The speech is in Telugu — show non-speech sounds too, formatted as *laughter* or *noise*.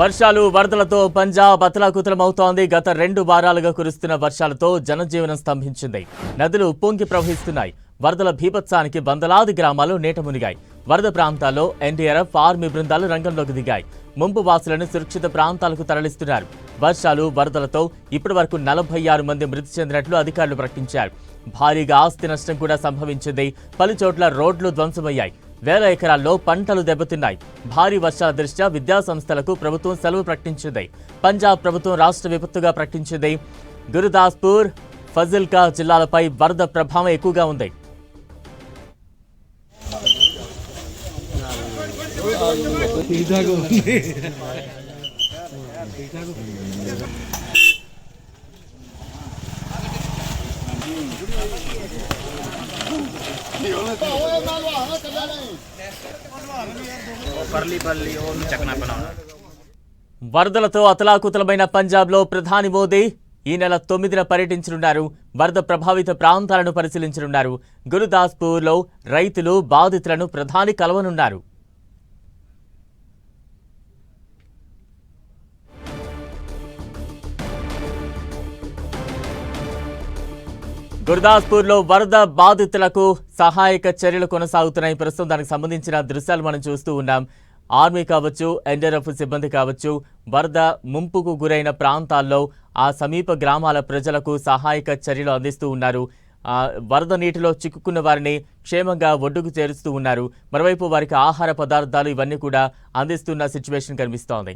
వర్షాలు వరదలతో పంజాబ్ అతలాకుతలమవుతోంది. గత రెండు వారాలుగా కురుస్తున్న వర్షాలతో జనజీవనం స్తంభించింది. నదులు పొంగి ప్రవహిస్తున్నాయి. వరదల భీభత్సానికి వందలాది గ్రామాలు నీట మునిగాయి. వరద ప్రాంతాల్లో ఎన్డీఆర్ఎఫ్ ఆర్మీ బృందాలు రంగంలోకి దిగాయి. ముంపు వాసులను సురక్షిత ప్రాంతాలకు తరలిస్తున్నారు. వర్షాలు వరదలతో ఇప్పటి వరకు నలభై ఆరు మంది మృతి చెందినట్లు అధికారులు ప్రకటించారు. భారీగా ఆస్తి నష్టం కూడా సంభవించింది. పలుచోట్ల రోడ్లు ధ్వంసమయ్యాయి. వేల ఎకరాల్లో పంటలు దెబ్బతిన్నాయి. భారీ వర్షాల దృష్ట్యా విద్యాసంస్థలకు ప్రభుత్వం సెలవు ప్రకటించింది. పంజాబ్ ప్రభుత్వం రాష్ట్ర విపత్తుగా ప్రకటించింది. గురుదాస్పూర్ ఫజిల్కా జిల్లాలపై వరద ప్రభావం ఎక్కువగా ఉంది. *laughs* వరదలతో అతలాకుతలమైన పంజాబ్లో ప్రధాని మోదీ ఈ నెల తొమ్మిదిన పర్యటించనున్నారు. వరద ప్రభావిత ప్రాంతాలను పరిశీలించనున్నారు. గురుదాస్పూర్లో రైతులు బాధితులను ప్రధాని కలవనున్నారు. గుర్దాస్పూర్లో వరద బాధితులకు సహాయక చర్యలు కొనసాగుతున్నాయి. ప్రస్తుతం దానికి సంబంధించిన దృశ్యాలు మనం చూస్తూ ఉన్నాం. ఆర్మీ కావచ్చు ఎన్డీఆర్ఎఫ్ సిబ్బంది కావచ్చు వరద ముంపుకు గురైన ప్రాంతాల్లో ఆ సమీప గ్రామాల ప్రజలకు సహాయక చర్యలు అందిస్తూ ఉన్నారు. వరద నీటిలో చిక్కుకున్న వారిని క్షేమంగా ఒడ్డుకు చేరుస్తూ ఉన్నారు. మరోవైపు వారికి ఆహార పదార్థాలు ఇవన్నీ కూడా అందిస్తున్న సిచ్యువేషన్ కనిపిస్తోంది.